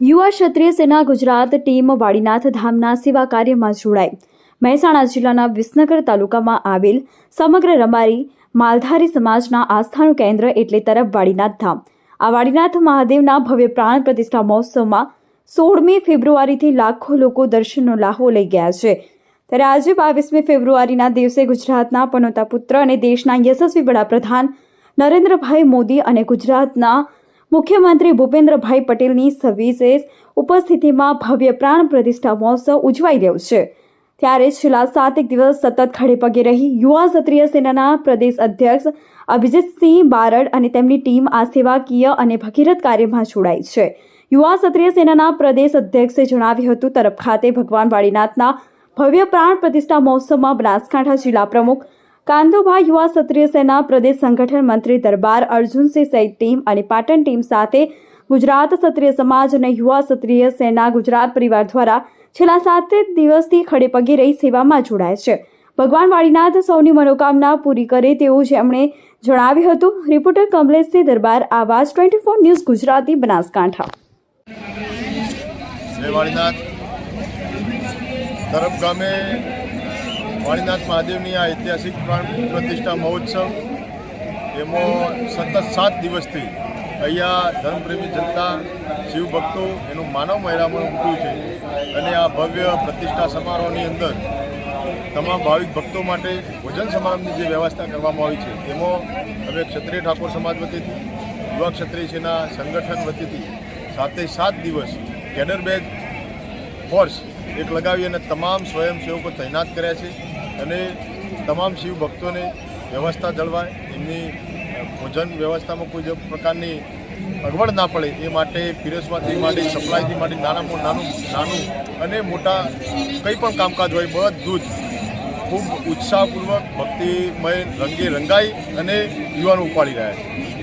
યુવા ક્ષત્રિય સેના ગુજરાત ટીમ વાડીનાથ ધામના સેવા કાર્યમાં જોડાઈ. મહેસાણા જિલ્લાના વિસનગર તાલુકામાં આવેલ સમગ્ર રબારી માલધારી સમાજના આસ્થાનું કેન્દ્ર એટલે તરફ વાડીનાથ ધામ. આ વાડીનાથ મહાદેવના ભવ્ય પ્રાણ પ્રતિષ્ઠા મહોત્સવમાં સોળમી ફેબ્રુઆરીથી લાખો લોકો દર્શનનો લાહો લઈ ગયા છે. ત્યારે આજે બાવીસમી ફેબ્રુઆરીના દિવસે ગુજરાતના પનોતા પુત્ર અને દેશના યશસ્વી વડાપ્રધાન નરેન્દ્રભાઈ મોદી અને ગુજરાતના મુખ્યમંત્રી ભૂપેન્દ્રભાઈ પટેલની સવિશેષ ઉપસ્થિતિમાં ભવ્ય પ્રાણ પ્રતિષ્ઠા મહોત્સવ ઉજવાઈ રહ્યો છે. ત્યારે છેલ્લા સાતેક દિવસ સતત ખડે પગે રહી યુવા ક્ષત્રિય સેનાના પ્રદેશ અધ્યક્ષ અભિજીતસિંહ બારડ અને તેમની ટીમ આ સેવાકીય અને ભગીરથ કાર્યમાં જોડાઈ છે. યુવા ક્ષત્રિય સેનાના પ્રદેશ અધ્યક્ષે જણાવ્યું હતું, તરફ ખાતે ભગવાન વાળીનાથના ભવ્ય પ્રાણ પ્રતિષ્ઠા મહોત્સવમાં બનાસકાંઠા જિલ્લા પ્રમુખ કાંદુભાઈ યુવા ક્ષત્રિય સેના પ્રદેશ સંગઠન મંત્રી દરબાર અર્જુનસિંહ સહિત ટીમ અને પાટણ ટીમ સાથે ગુજરાત ક્ષત્રિય સમાજ અને યુવા ક્ષત્રિય સેના ગુજરાત પરિવાર દ્વારા છેલ્લા સાત દિવસથી ખડે પગે રહી સેવામાં જોડાય છે. ભગવાન વાળીનાથ સૌની મનોકામના પૂરી કરે તેવું જેમણે જણાવ્યું હતું. Reporter Kamleshsinh Darbar, Aawaj twenty four news Gujarati, Banaskantha. ગામે વાણીનાથ મહાદેવની આ ઐતિહાસિક પ્રાણ પ્રતિષ્ઠા મહોત્સવ, એમાં સતત સાત દિવસથી અહીંયા ધર્મપ્રેમી જનતા, શિવભક્તો એનું માનવ મહેરામણ ઉઠ્યું છે. અને આ ભવ્ય પ્રતિષ્ઠા સમારોહની અંદર તમામ ભાવિક ભક્તો માટે ભોજન સમારંભની જે વ્યવસ્થા કરવામાં આવી છે તેમાં અમે ક્ષત્રિય ઠાકોર સમાજ વતીથી, યુવા ક્ષત્રિય સેના સંગઠન વતીથી સાતે સાત દિવસ કેડર બેચ ફોર્સ એક લગાવી અને તમામ સ્વયંસેવકો તૈનાત કર્યા છે. અને તમામ શિવ ભક્તોને વ્યવસ્થા જળવાય, એમની ભોજન વ્યવસ્થામાં કોઈ પ્રકારની અગવડ ના પડે, એ માટે પીરસવાથી માટે, સપ્લાયથી માટે નાનામાં નાનું નાનું અને મોટા કંઈ પણ કામકાજ હોય, બધું જ ખૂબ ઉત્સાહપૂર્વક, ભક્તિમય રંગે રંગાઈ અને યુવાનો ઉપાડી રહ્યા છે.